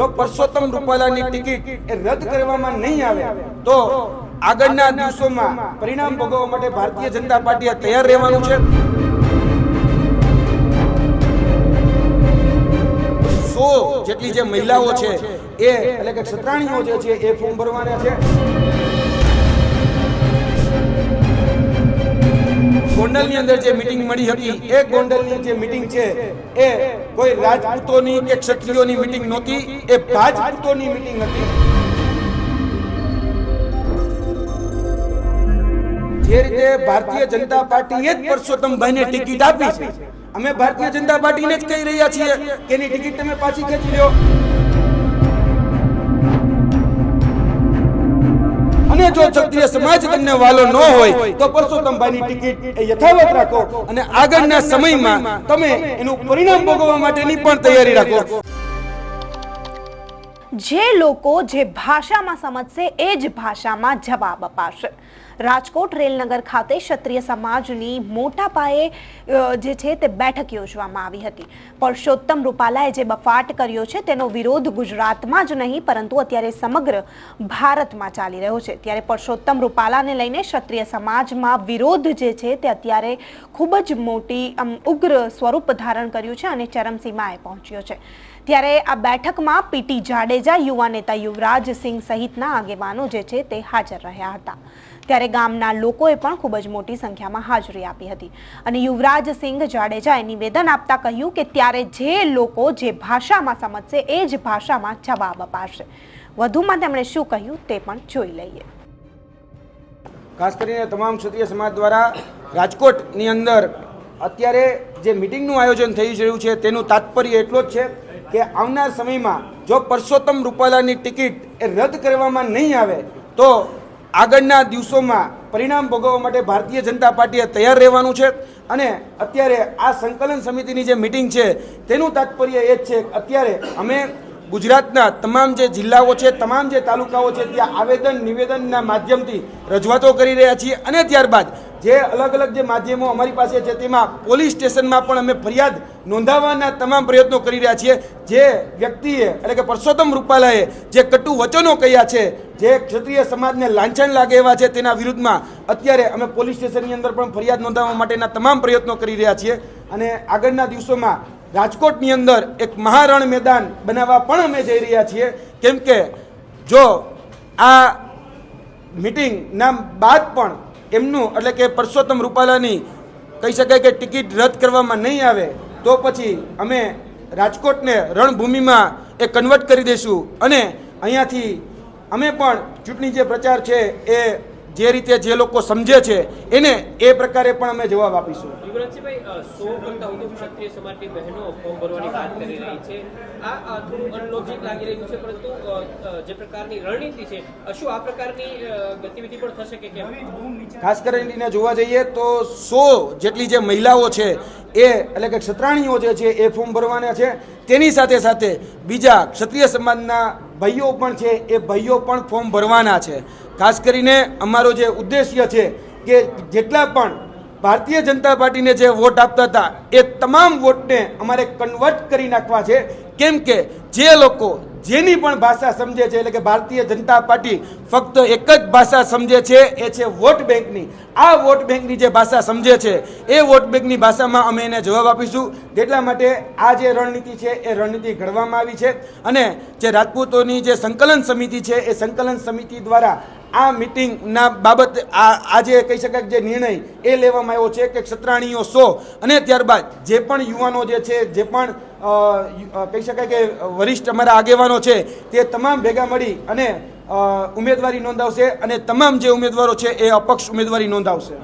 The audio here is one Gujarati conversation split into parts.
જો પરસોત્તમ રૂપાલાની ટિકિટ એ રદ કરવામાં નહીં આવે, તો આગળના દિવસોમાં પરિણામ ભોગવવા માટે ભારતીય જનતા પાર્ટીએ તૈયાર રહેવાનું છે. સો જેટલી જે મહિલાઓ છે, એ એટલે કે ક્ષત્રાણીઓ જે છે, એ ફોર્મ ભરવાના છે. ગોંડલની અંદર જે મીટિંગ મળી હતી, એ ગોંડલની જે મીટિંગ છે, એ કોઈ રાજપૂતોની કે ક્ષત્રિયોની મીટિંગ નહોતી, એ ભાજપૂતોની મીટિંગ હતી. જે રીતે ભારતીય જનતા પાર્ટીએ જ પરસોત્તમભાઈને ટિકિટ આપી છે. અમે ભારતીય જનતા પાર્ટીને જ કહી રહ્યા છીએ કે એની ટિકિટ તમે પાછી ખેંચી લ્યો. અને જો ક્ષત્રિય સમાજ તમને વાલો ન હોય તો પરસોત્તમભાઈની ટિકિટ એ યથાવત રાખો. અને આગળના સમયમાં તમે એનું પરિણામ ભોગવવા માટેની પણ તૈયારી રાખો. જે લોકો જે ભાષામાં સમજશે એ જ ભાષામાં જવાબ અપાશે. રાજકોટ રેલનગર ખાતે ક્ષત્રિય સમાજની મોટા પાયે જે છે તે બેઠક યોજવામાં આવી હતી. પરસોત્તમ રૂપાલાએ જે બફાટ કર્યો છે તેનો વિરોધ ગુજરાતમાં જ નહીં, પરંતુ અત્યારે સમગ્ર ભારતમાં ચાલી રહ્યો છે. ત્યારે પરસોત્તમ રૂપાલાને લઈને ક્ષત્રિય સમાજમાં વિરોધ જે છે તે અત્યારે ખૂબ જ મોટી ઉગ્ર સ્વરૂપ ધારણ કર્યું છે અને ચરમસીમાએ પહોંચ્યો છે. ત્યારે આ બેઠકમાં પીટી જાડેજા, યુવા નેતા યુવરાજસિંહ સહિતના આગેવાનો જે છે તે હાજર રહ્યા હતા. ત્યારે ગામના લોકોએ પણ ખૂબ જ મોટી સંખ્યામાં હાજરી આપી હતી. અને યુવરાજ સિંહ જાડેજાએ નિવેદન આપતા કહ્યું કે ત્યારે જે લોકો જે ભાષામાં સમજશે એ જ ભાષામાં જવાબ અપાશે. વધુમાં તેમણે શું કહ્યું તે પણ જોઈ લઈએ. ખાસ કરીને તમામ ક્ષત્રિય સમાજ દ્વારા રાજકોટની અંદર અત્યારે જે મિટિંગનું આયોજન થઈ રહ્યું છે તેનું તાત્પર્ય એટલો જ છે કે આવનાર સમયમાં જો પરસોત્તમ રૂપાલાની ટિકિટ એ રદ કરવામાં નહીં આવે તો આગળના દિવસોમાં પરિણામ ભોગવવા માટે ભારતીય જનતા પાર્ટીએ તૈયાર રહેવાનું છે. અને અત્યારે આ સંકલન સમિતિની જે મિટિંગ છે, તેનું તાત્પર્ય એ જ છે અત્યારે અમે ગુજરાતના તમામ જે જિલ્લાઓ છે, તમામ જે તાલુકાઓ છે, ત્યાં આવેદન નિવેદનના માધ્યમથી રજૂઆતો કરી રહ્યા છીએ. અને ત્યારબાદ જે અલગ અલગ જે માધ્યમો અમારી પાસે છે, તેમાં પોલીસ સ્ટેશનમાં પણ અમે ફરિયાદ નોંધાવવાના તમામ પ્રયત્નો કરી રહ્યા છીએ. જે વ્યક્તિએ, એટલે કે પરસોત્તમ રૂપાલાએ જે કટુ વચનો કહ્યા છે, જે ક્ષત્રિય સમાજને લાંછન લાગે એવા છે તેના વિરુદ્ધમાં અત્યારે અમે પોલીસ સ્ટેશનની અંદર પણ ફરિયાદ નોંધાવવા માટેના તમામ પ્રયત્નો કરી રહ્યા છીએ. અને આગળના દિવસોમાં રાજકોટની અંદર એક મહારણ મેદાન બનાવવા પણ અમે જઈ રહ્યા છીએ. કેમ કે જો આ મિટિંગના બાદ પણ એમનું, એટલે કે પરસોત્તમ રૂપાલાની કહી શકાય કે ટિકિટ રદ કરવામાં નહીં આવે તો પછી અમે રાજકોટને રણભૂમિમાં એ કન્વર્ટ કરી દઈશું. અને અહીંયાથી અમે પણ ચૂંટણી જે પ્રચાર છે એ જે રીતે જે લોકો સમજે છે એને એ પ્રકારે પણ અમે જવાબ આપીશું. ખાસ કરીને જોવા જઈએ તો સો જેટલી જે મહિલાઓ છે એ એટલે કે ક્ષત્રાણીઓ જે છે એ ફોર્મ ભરવાના છે. તેની સાથે સાથે બીજા ક્ષત્રિય સમાજના ભાઈઓ પણ છે, એ ભાઈઓ પણ ફોર્મ ભરવાના છે. ખાસ કરીને અમારો જે ઉદ્દેશ્ય છે કે જેટલા પણ ભારતીય જનતા પાર્ટીને જે વોટ આપતા હતા, એ તમામ વોટને અમારે કન્વર્ટ કરી નાખવા છે. કેમ કે જે લોકો જેની પણ ભાષા સમજે છે, એટલે કે ભારતીય જનતા પાર્ટી ફક્ત એક જ ભાષા સમજે છે, એ છે વોટ બેંકની. આ વોટ બેંકની જે ભાષા સમજે છે, એ વોટ બેંકની ભાષામાં અમે એને જવાબ આપીશું. એટલા માટે આ જે રણનીતિ છે, એ રણનીતિ ઘડવામાં આવી છે. અને જે રાજપૂતોની જે સંકલન સમિતિ છે, એ સંકલન સમિતિ દ્વારા આ મિટિંગના બાબત આ આજે કહી શકાય જે નિર્ણય એ લેવામાં આવ્યો છે કે ક્ષત્રાણીઓ સો. અને ત્યારબાદ જે પણ યુવાનો જે છે, જે પણ કહી શકાય કે વરિષ્ઠ અમારા આગેવાનો છે, તે તમામ ભેગા મળી અને ઉમેદવારી નોંધાવશે અને તમામ જે ઉમેદવારો છે એ અપક્ષ ઉમેદવારી નોંધાવશે.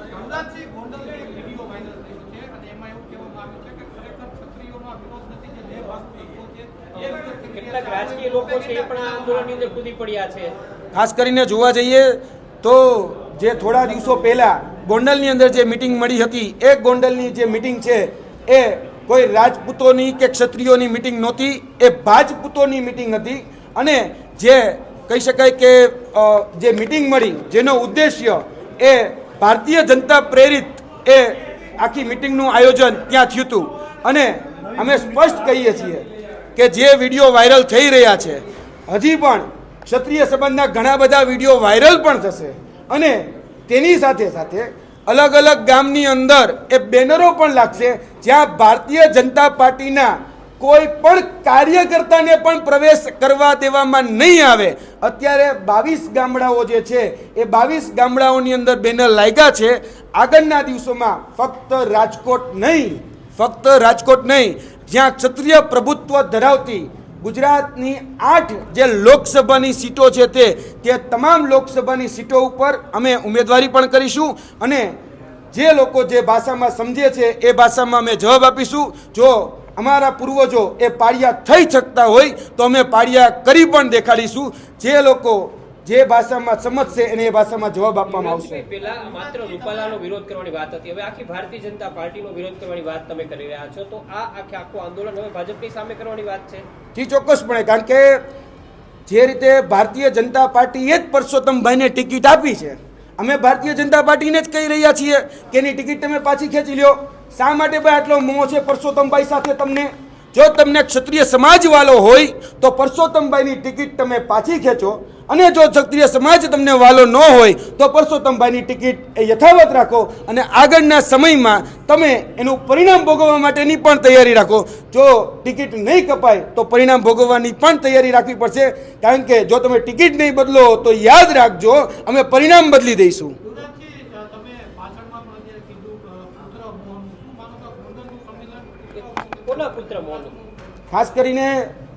રાજકીય લોકો છે એ પણ આ આંદોલનની અંદર કૂદી પડ્યા છે. ખાસ કરીને જોવા જઈએ તો જે થોડા દિવસો પહેલા ગોંડલની અંદર જે મિટિંગ મળી હતી, એ ગોંડલની જે મિટિંગ છે, એ કોઈ રાજપૂતોની કે ક્ષત્રિયોની મિટિંગ નહોતી, એ ભાજપૂતોની મિટિંગ હતી. અને જે કહી શકાય કે જે મિટિંગ મળી, જેનો ઉદ્દેશ્ય એ ભારતીય જનતા પ્રેરિત એ આખી મિટિંગનું આયોજન ત્યાં થયું હતું. અને અમે સ્પષ્ટ કહીએ છીએ કે જે વીડિયો વાયરલ થઈ રહ્યા છે, હજી પણ ક્ષત્રિય સંબંધના ઘણા બધા વીડિયો વાયરલ પણ થશે. અને તેની સાથે સાથે અલગ અલગ ગામની અંદર એ બેનરો પણ લાગશે, જ્યાં ભારતીય જનતા પાર્ટીના કોઈ પણ કાર્યકર્તાને પણ પ્રવેશ કરવા દેવામાં નહીં આવે. અત્યારે બાવીસ ગામડાઓ જે છે, એ બાવીસ ગામડાઓની અંદર બેનર લાગ્યા છે. આગળના દિવસોમાં ફક્ત રાજકોટ નહીં, ફક્ત રાજકોટ નહીં, જ્યાં ક્ષત્રિય પ્રભુત્વ ધરાવતી ગુજરાતની આઠ જે લોકસભાની સીટો છે તે તે તમામ લોકસભાની સીટો ઉપર અમે ઉમેદવારી પણ કરીશું અને જે લોકો જે ભાષામાં સમજે છે એ ભાષામાં અમે જવાબ આપીશું. જો અમારા પૂર્વજો એ પાળિયા થઈ શકતા હોય તો અમે પાળિયા કરી પણ દેખાડીશું. જે લોકો જે ભાષામાં સમજશે એને એ ભાષામાં જવાબ આપવામાં આવશે. પહેલા માત્ર રૂપાલાનો વિરોધ કરવાની વાત હતી. હવે આખી ભારતીય જનતા પાર્ટીનો વિરોધ કરવાની વાત તમે કરી રહ્યા છો. તો આ આખે આખું આંદોલન હવે ભાજપની સામે કરવાની વાત છે? જી ચોક્કસપણે. કારણ કે જે રીતે ભારતીય જનતા પાર્ટીએ જ પરસોત્તમભાઈને ટિકિટ આપી છે અમે ભારતીય જનતા પાર્ટીને જ કહી રહ્યા છીએ કે એની ટિકિટ તમે પાછી ખેંચી લ્યો. શા માટે ભાઈ આટલો મોહ છે પરસોત્તમભાઈ સાથે તમને? જો તમને ક્ષત્રિય સમાજવાળો હોય તો પરસોત્તમભાઈની ટિકિટ તમે પાછી ખેંચો. અને જો ક્ષત્રિય સમાજ તમને વાલો ન હોય તો પરસોત્તમભાઈની ટિકિટ એ યથાવત રાખો અને આગળના સમયમાં તમે એનું પરિણામ ભોગવવા માટેની પણ તૈયારી રાખો. જો ટિકિટ નહીં કપાય તો પરિણામ ભોગવવાની પણ તૈયારી રાખવી પડશે. કારણ કે જો તમે ટિકિટ નહીં બદલો તો યાદ રાખજો અમે પરિણામ બદલી દઈશું. ખાસ કરીને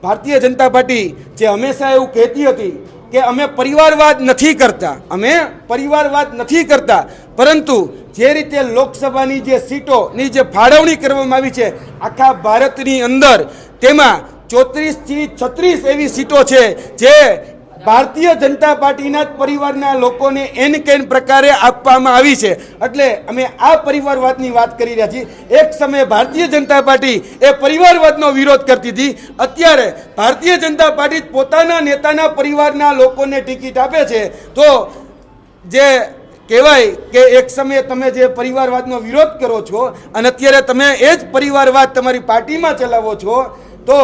ભારતીય જનતા પાર્ટી જે હંમેશા એવું કહેતી હતી કે અમે પરિવારવાદ નથી કરતા. અમે પરિવારવાદ નથી કરતા. પરંતુ જે રીતે લોકસભાની જે સીટોની જે ફાળવણી કરવામાં આવી છે, આખા ભારતની અંદર તેમાં ચોત્રીસથી છત્રીસ એવી સીટો છે જે ભારતીય જનતા પાર્ટીના જ પરિવારના લોકોને એન કેન પ્રકારે આપવામાં આવી છે. એટલે અમે આ પરિવારવાદની વાત કરી રહ્યા છીએ. એક સમયે ભારતીય જનતા પાર્ટી એ પરિવારવાદનો વિરોધ કરતી હતી. અત્યારે ભારતીય જનતા પાર્ટી પોતાના નેતાના પરિવારના લોકોને ટિકિટ આપે છે. તો જે કહેવાય કે એક સમયે તમે જે પરિવારવાદનો વિરોધ કરો છો અને અત્યારે તમે એ જ પરિવારવાદ તમારી પાર્ટીમાં ચલાવો છો, તો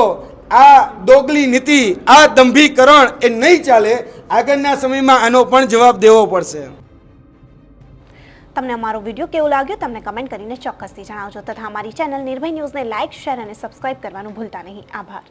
આ દોગલી નીતિ, આ દંભીકરણ એ નહીં ચાલે, આગળના સમયમાં આનો પણ જવાબ દેવો પડશે. તમને અમારો વીડિયો કેવો લાગ્યો તમને કમેન્ટ કરીને ચોક્કસથી જણાવજો. તથા અમારી ચેનલ નિર્ભય ન્યૂઝને લાઇક, શેર અને સબસ્ક્રાઇબ કરવાનું ભૂલતા નહીં. આભાર.